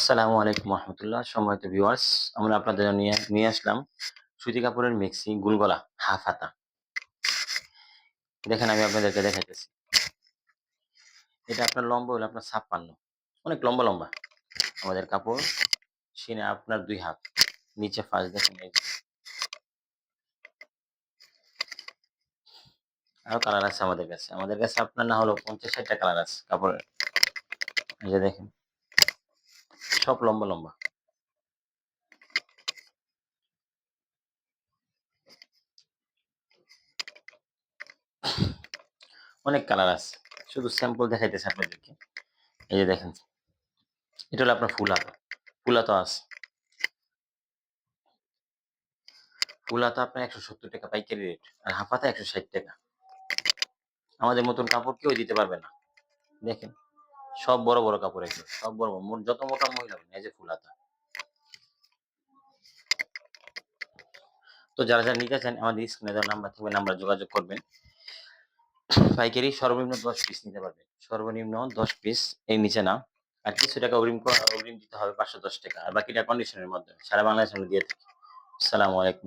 আসসালামু আলাইকুম রহমতুল্লাহ। সম্মানিত ভিউয়ার্স আমরা আপনাদের নিয়ে নিয়ে আসলাম সুতি কাপড়ের মিক্সি গুলগলা হাফ হাতা। দেখেন আমি আপনাদেরকে দেখাইতেছি। এটা আপনার লম্বা হলো আপনার ছাপ্পান্ন। অনেক লম্বা লম্বা। আমাদের কাপড় সিনে আপনার দুই হাত। নিচে ফাঁস দেখেন আরও কালার আছে আমাদের কাছে। আমাদের কাছে আপনার না হলো পঞ্চাশ ষাটটা কালার আছে কাপড়ের। এই যে দেখেন। সব লম্বা লম্বা। অনেক কালার আছে। শুধু স্যাম্পল দেখাইতেছে আপনাদেরকে। এই যে দেখেন। এটা হলো আপনার ফুল হাতা ফুল আছে। ফুল হাতা আপনার একশো সত্তর টাকা পাইকারি রেট আর হাফ একশো ষাট টাকা। আমাদের মতন কাপড় কেউ দিতে পারবে না। দেখেন। সব বড় বড় কাপড় এগুলো, সব বড় বড়। যত মোটা মহিলা এই যে ফুল তো যারা যারা নিতে চান, আমাদের স্ক্রিনে দেওয়া নাম্বার থাকবে, নাম্বার যোগাযোগ করবেন। পাইকারি সর্বনিম্ন দশ পিস নিতে পারবেন। সর্বনিম্ন দশ পিস এর নিচে না। আর কিছু টাকা অগ্রিম অগ্রিম দিতে হবে পাঁচশো দশ টাকা। আর বাকিটা কন্ডিশনের মাধ্যমে সারা বাংলাদেশ আমরা দিয়ে থাকি। আসসালামু আলাইকুম